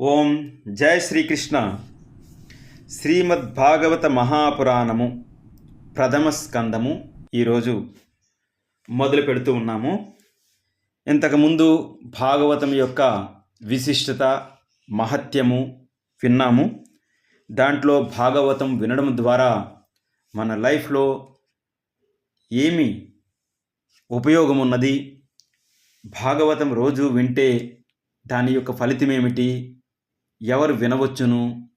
ఓం జయ శ్రీకృష్ణ. శ్రీమద్భాగవత మహాపురాణము ప్రథమ స్కందము ఈరోజు మొదలు పెడుతూ ఉన్నాము. ఇంతకుముందు భాగవతం యొక్క విశిష్టత మహత్యము విన్నాము. దాంట్లో భాగవతం వినడం ద్వారా మన లైఫ్లో ఏమి ఉపయోగం ఉన్నది భాగవతం రోజు వింటే దాని యొక్క ఫలితం ఏమిటి ఎవరు వినవచ్చును?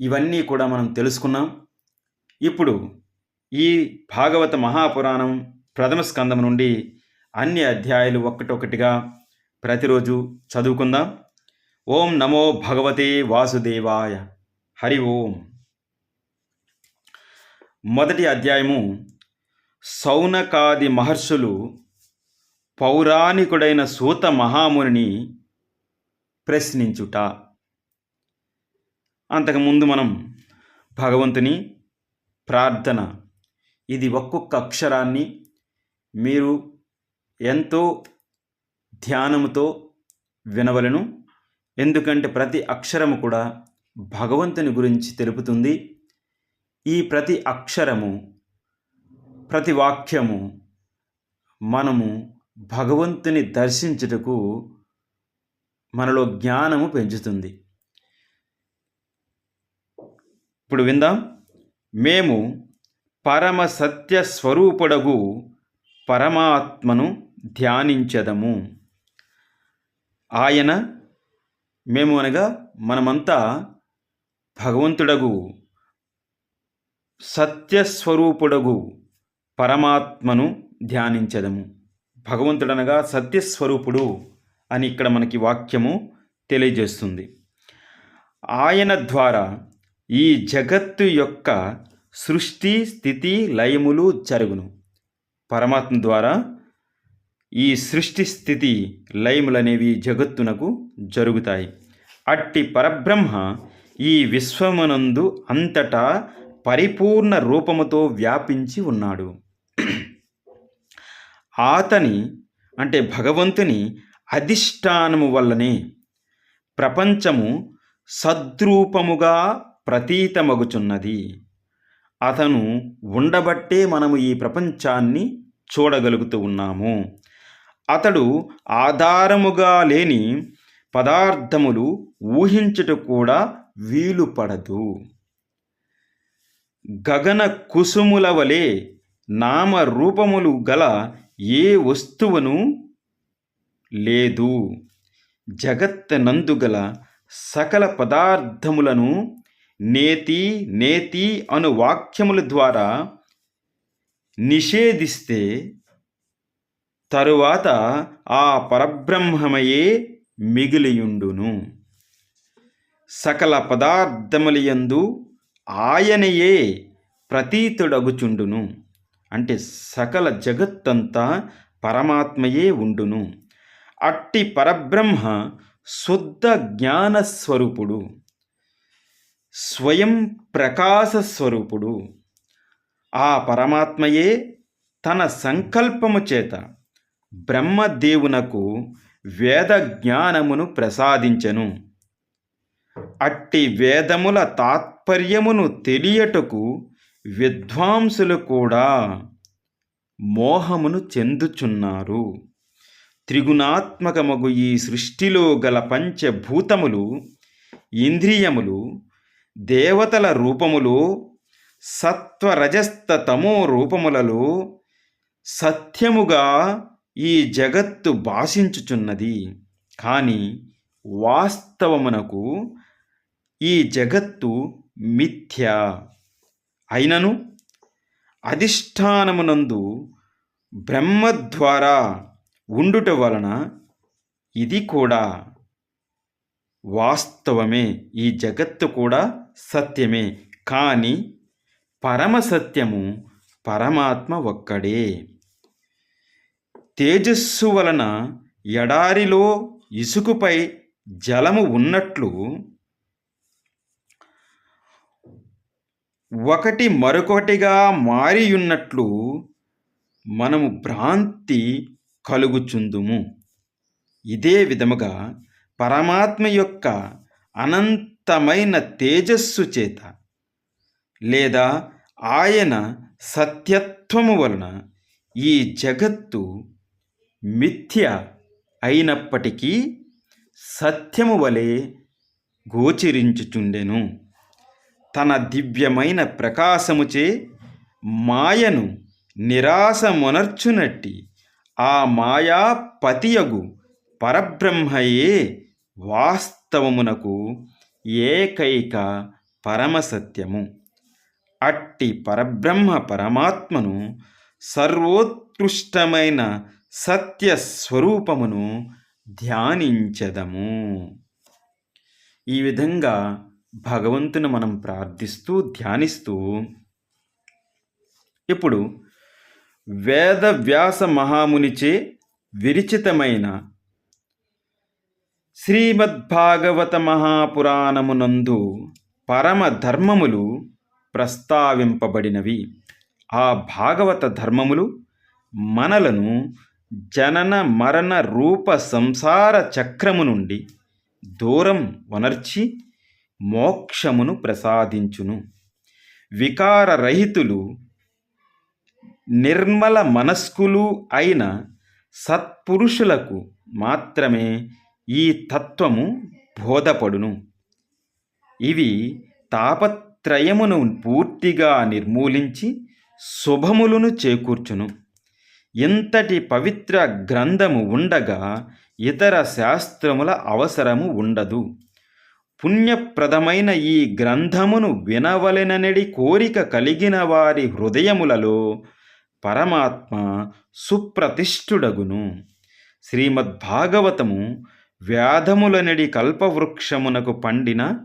ఇవన్నీ కూడా మనం తెలుసుకున్నాం. ఇప్పుడు ఈ భాగవత మహాపురాణం ప్రథమ స్కందం నుండి అన్ని అధ్యాయాలు ఒక్కటొక్కటిగా ప్రతిరోజు చదువుకుందాం. ఓం నమో భగవతే వాసుదేవాయ. హరి ఓం. మొదటి అధ్యాయము. సౌనకాది మహర్షులు పౌరాణికుడైన సూత మహామునిని ప్రశ్నించుట. అంతకుముందు మనం భగవంతుని ప్రార్థన ఇది ఒక్కొక్క అక్షరాన్ని మీరు ఎంతో ధ్యానముతో వినవలను. ఎందుకంటే ప్రతి అక్షరము కూడా భగవంతుని గురించి తెలుపుతుంది. ఈ ప్రతి అక్షరము ప్రతి వాక్యము మనము భగవంతుని దర్శించుటకు మనలో జ్ఞానము పెంచుతుంది. ఇప్పుడు విందాం. మేము పరమ సత్య స్వరూపుడగు పరమాత్మను ధ్యానించదము. ఆయన మేము అనగా మనమంతా భగవంతుడగు సత్యస్వరూపుడగు పరమాత్మను ధ్యానించదము. భగవంతుడనగా సత్యస్వరూపుడు అని ఇక్కడ మనకి వాక్యము తెలియజేస్తుంది. ఆయన ద్వారా ఈ జగత్తు యొక్క సృష్టి స్థితి లయములు జరుగును. పరమాత్మ ద్వారా ఈ సృష్టి స్థితి లయములనేవి జగత్తునకు జరుగుతాయి. అట్టి పరబ్రహ్మ ఈ విశ్వమునందు అంతటా పరిపూర్ణ రూపముతో వ్యాపించి ఉన్నాడు. ఆతని అంటే భగవంతుని అధిష్టానము వల్లనే ప్రపంచము సద్రూపముగా ప్రతీతమగుచున్నది. అతను ఉండబట్టే మనము ఈ ప్రపంచాన్ని చూడగలుగుతూ ఉన్నాము. అతడు ఆధారముగా లేని పదార్థములు ఊహించుట కూడా వీలు పడదు గగన కుసుముల వలె నామరూపములు గల ఏ వస్తువును లేదు. జగత్తనందుగల సకల పదార్థములను నేతి నేతి అను వాక్యముల ద్వారా నిషేధిస్తే తరువాత ఆ పరబ్రహ్మమయే మిగిలియుండును. సకల పదార్థములయందు ఆయనయే ప్రతీతుడగుచుండును. అంటే సకల జగత్తంతా పరమాత్మయే ఉండును. అట్టి పరబ్రహ్మ శుద్ధ జ్ఞాన స్వరూపుడు స్వయం ప్రకాశ స్వరూపుడు ఆ పరమాత్మయే తన సంకల్పము చేత బ్రహ్మదేవునకు వేద జ్ఞానమును ప్రసాదించెను. అట్టి వేదముల తాత్పర్యమును తెలియటకు విద్వాంసులు కూడా మోహమును చెందుచున్నారు. త్రిగుణాత్మకమగు ఈ సృష్టిలో గల పంచభూతములు ఇంద్రియములు దేవతల రూపములు సత్వరజస్త తమో రూపములలో సత్యముగా ఈ జగత్తు భాషించుచున్నది. కానీ వాస్తవమునకు ఈ జగత్తు మిథ్య. అయినను? అధిష్టానమునందు బ్రహ్మ ద్వారా ఉండుట వలన ఇది కూడా వాస్తవమే. ఈ జగత్తు కూడా సత్యమే కానీ పరమ సత్యము పరమాత్మ ఒక్కడే. తేజస్సు వలన ఎడారిలో ఇసుకుపై జలము ఉన్నట్లు ఒకటి మరొకటిగా మారియున్నట్లు మనము భ్రాంతి కలుగుచుందుము. ఇదే విధముగా పరమాత్మ యొక్క అనంతమైన తేజస్సు చేత లేదా ఆయన సత్యత్వము వలన ఈ జగత్తు మిథ్య అయినప్పటికీ సత్యము వలె గోచరించుచుండెను. తన దివ్యమైన ప్రకాశముచే మాయను నిరాశమునర్చునట్టి ఆ మాయా పతియగు పరబ్రహ్మయే వాస్తవమునకు ఏకైక పరమసత్యము అట్టి పరబ్రహ్మ పరమాత్మను సర్వోత్కృష్టమైన సత్య స్వరూపమును ధ్యానించదము. ఈ విధంగా భగవంతుని మనం ప్రార్థిస్తూ ధ్యానిస్తూ ఇప్పుడు వేద వ్యాస మహామునిచే విరిచితమైన శ్రీమద్భాగవత మహాపురాణమునందు పరమ ధర్మములు ప్రస్తావింపబడినవి. ఆ భాగవత ధర్మములు మనలను జనన మరణ రూప సంసార చక్రము నుండి దూరం వనర్చి మోక్షమును ప్రసాదించును. వికారరహితులు నిర్మల మనస్కులు అయిన సత్పురుషులకు మాత్రమే ఈ తత్వము బోధపడును. ఇవి తాపత్రయమును పూర్తిగా నిర్మూలించి శుభములను చేకూర్చును. ఇంతటి పవిత్ర గ్రంథము ఉండగా ఇతర శాస్త్రముల అవసరము ఉండదు. పుణ్యప్రదమైన ఈ గ్రంథమును వినవలెననడి కోరిక కలిగిన వారి హృదయములలో పరమాత్మ సుప్రతిష్ఠుడగును. శ్రీమద్భాగవతము వ్యాధములనడి కల్పవృక్షమునకు పండిన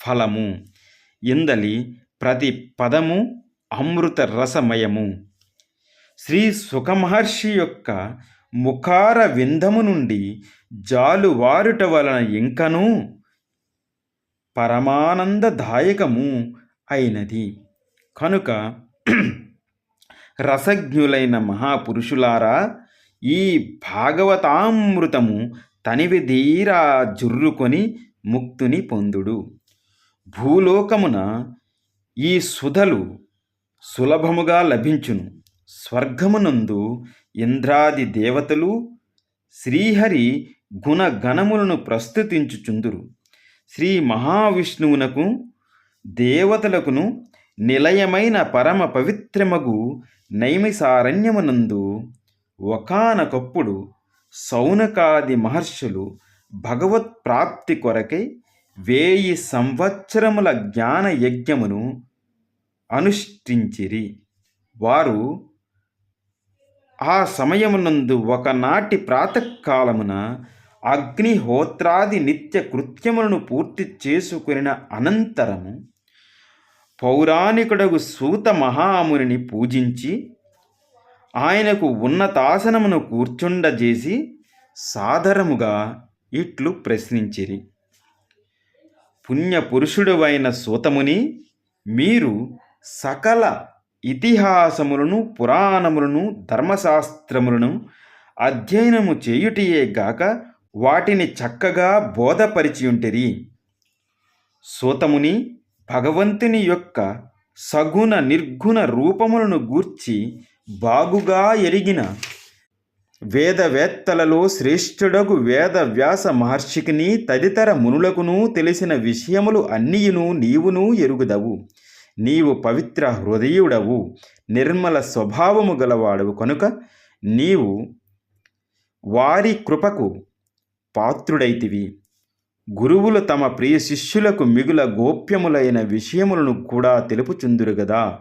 ఫలము. ఇందలి ప్రతి పదము అమృత రసమయము శ్రీ సుఖమహర్షి యొక్క ముఖార విందము నుండి జాలువారుట వలన ఇంకనూ పరమానందదాయకము అయినది. కనుక రసజ్ఞులైన మహాపురుషులారా ఈ భాగవతామృతము తనివి ధీరా జుర్రుకొని ముక్తుని పొందుడు. భూలోకమున ఈ సుధలు సులభముగా లభించును. స్వర్గమునందు ఇంద్రాది దేవతలు శ్రీహరి గుణగణములను ప్రస్తుతించుచుందురు. శ్రీ మహావిష్ణువునకు దేవతలకును నిలయమైన పరమ పవిత్రమగు నైమిసారణ్యమునందు ఒకానొకప్పుడు సౌనకాది మహర్షులు భగవత్ ప్రాప్తి కొరకై వేయి సంవత్సరముల జ్ఞాన యజ్ఞమును అనుష్ఠించిరి. వారు ఆ సమయమునందు ఒకనాటి ప్రాతకాలమున అగ్నిహోత్రాది నిత్య కృత్యములను పూర్తి చేసుకుని అనంతరము పౌరాణికుడగు సూత మహామునిని పూజించి ఆయనకు ఉన్నతాసనమును కూర్చుండజేసి సాదరముగా ఇట్లు ప్రశ్నించిరి. పుణ్యపురుషుడువైన సూతముని మీరు సకల ఇతిహాసములను పురాణములను ధర్మశాస్త్రములను అధ్యయనము చేయుటయే గాక వాటిని చక్కగా బోధపరిచి ఉంటిరి. సూతముని భగవంతుని యొక్క సగుణ నిర్గుణ రూపములను గూర్చి బాగుగా ఎరిగిన వేదవేత్తలలో శ్రేష్ఠుడగు వేద వ్యాస మహర్షికిని తదితర మునులకును తెలిసిన విషయములు అన్నియును నీవును ఎరుగుదవు. నీవు పవిత్ర హృదయుడవు. నిర్మల స్వభావము గలవాడవు కనుక నీవు వారి కృపకు పాత్రుడైతివి. గురువులు తమ ప్రియ శిష్యులకు మిగుల గోప్యములైన విషయములను కూడా తెలుపుచుందురు గదా.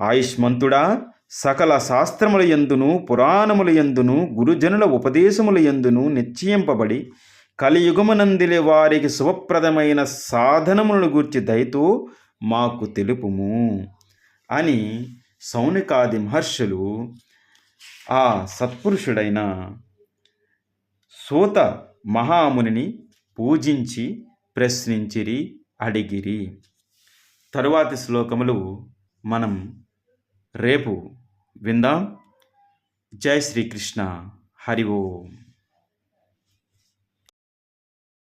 ఆయుష్మంతుడా సకల శాస్త్రముల యందును పురాణముల యందును గురుజనుల ఉపదేశముల యందును నిశ్చయింపబడి కలియుగమునందిలే వారికి శుభప్రదమైన సాధనములను గూర్చి దయతో మాకు తెలుపుము. అని సౌనికాది మహర్షులు ఆ సత్పురుషుడైన సూత మహామునిని పూజించి ప్రశ్నించిరి అడిగిరి. తరువాతి శ్లోకములు మనం రేపు విందాం. జై శ్రీకృష్ణ. హరి ఓం.